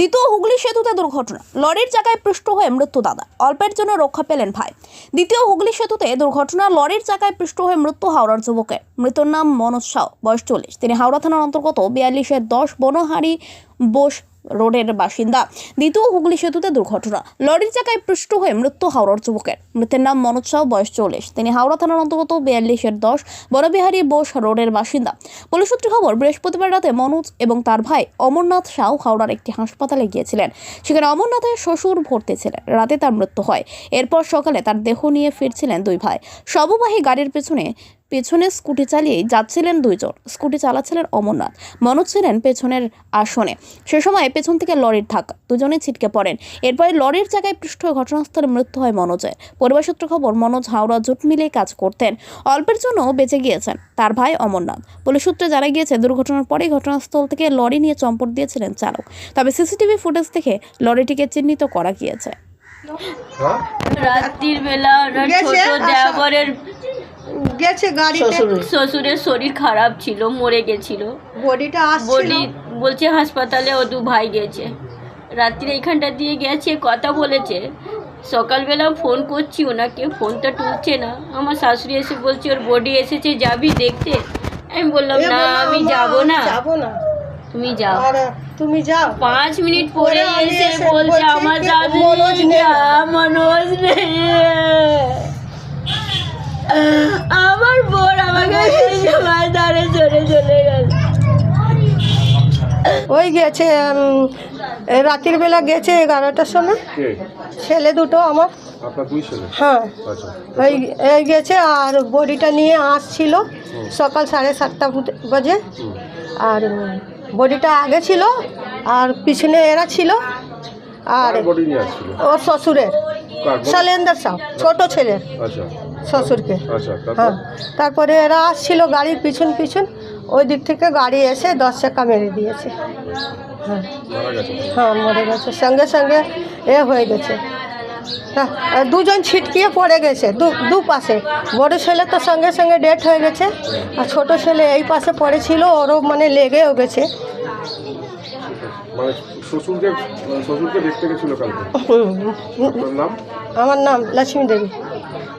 দ্বিতীয় হুগলি সেতুতে দুর্ঘটনা। লরির চাকায় পৃষ্ট হয়ে মৃত্যু দাদা। অল্পের জন্য রক্ষা পেলেন ভাই। দ্বিতীয় হুগলি সেতুতে দুর্ঘটনা, লরির চাকায় পৃষ্ট হয়ে মৃত্যু হাওড়ার যুবকের মৃত্যুর নাম মনোজ সাউ, বয়স চল্লিশ। তিনি হাওড়া থানার অন্তর্গত বিয়াল্লিশের দশ বনহারি বোস রোডের বাসিন্দা দ্বিতীয় হুগলি সেতুতে দুর্ঘটনা। লরির চাকায় পৃষ্ঠ হয়ে মৃত্যু হাওড়ার যুবকের। মৃতের নাম মনোজ সাউ বয়স চল্লিশ। তিনি হাওড়া থানার অন্তর্গত বিয়াল্লিশের দশ, বনবিহারী বোস রোডের বাসিন্দা। পুলিশ সূত্রে খবর, বৃহস্পতিবার রাতে মনোজ এবং তার ভাই অমরনাথ সাউ হাওড়ার একটি হাসপাতালে গিয়েছিলেন। সেখানে অমরনাথের শ্বশুর ভর্তি ছিলেন। রাতে তার মৃত্যু হয়। এরপর সকালে তার দেহ নিয়ে ফিরছিলেন দুই ভাই। শববাহী গাড়ির পেছনে পেছনে স্কুটি চালিয়েই যাচ্ছিলেন দুইজন। স্কুটি চালাচ্ছিলেন অমরনাথ। মনোজ ছিলেন পেছনের আসনে। সে সময় পেছন থেকে লরির ধাক্কা। দুজনে ছিটকে পড়েন। এরপরে লরির জায়গায় পৃষ্ঠ হয়ে ঘটনাস্থলে মৃত্যু হয় মনোজের। পরিবার সূত্র খবর মনোজ হাওড়া জুট মিলে কাজ করতেন। অল্পের জন্য বেঁচে গিয়েছেন তার ভাই অমরনাথ। পুলিশ সূত্রে জানা গিয়েছে দুর্ঘটনার পরে ঘটনাস্থল থেকে লরি নিয়ে চম্পট দিয়েছিলেন চালক। তবে সিসিটিভি ফুটেজ দেখে লরিটিকে চিহ্নিত করা গিয়েছে। হ্যাঁ? রাত্রির বেলা ছোট আশা- দেওয়ারের গেছে গাড়িতে। শ্বশুরের। শরীর খারাপ ছিল মরে গেছিল। বডিটা আসছিল। বলি বলছে হাসপাতালে ও দু ভাই গেছে। রাত্রে এখানটা দিয়ে গেছে কথা বলেছে। সকালবেলা ফোন করছি ওনাকে ফোনটা তুলছে না। আমার শাশুড়ি এসে বলছে ওর বডি এসেছে যাবি দেখতে? আমি বললাম না আমি যাব না। যাব না। তুমি যাও। আর তুমি যাও। পাঁচ মিনিট পরে এসে বলছে আমার মনোজ নেই। মনোজ নেই। আমার বোন আমাকে সেই সময় চলে চলে গেল। ওই গেছে রাতের বেলা গেছে এগারোটার সময়। ছেলে দুটো আমার। আপনার দুই ছেলে? হ্যাঁ। আচ্ছা। ওই এই গেছে আর বডিটা নিয়ে আসছিল সকাল সাড়ে সাতটা বাজে। আর বডিটা আগে ছিল আর পিছনে এরা ছিল। আর ওর শ্বশুরের। শৈলেন্দ্র সাহ ছোট ছেলের। আচ্ছা। শ্বশুরকে। আচ্ছা হ্যাঁ তারপরে এরা আসছিল গাড়ির পিছন পিছন ওই দিক থেকে গাড়ি এসে দশ চাকা মেরে দিয়েছে। হ্যাঁ। হ্যাঁ মরে গেছে। সঙ্গে সঙ্গে এ হয়ে গেছে। হ্যাঁ, দুজন ছিটকিয়ে পড়ে গেছে দু দু পাশে। বড় ছেলে তো সঙ্গে সঙ্গে ডেথ হয়ে গেছে আর ছোট ছেলে এই পাশে পড়েছিল ওরও মানে লেগেও গেছে। মানে আমার নাম লক্ষ্মী দেবী।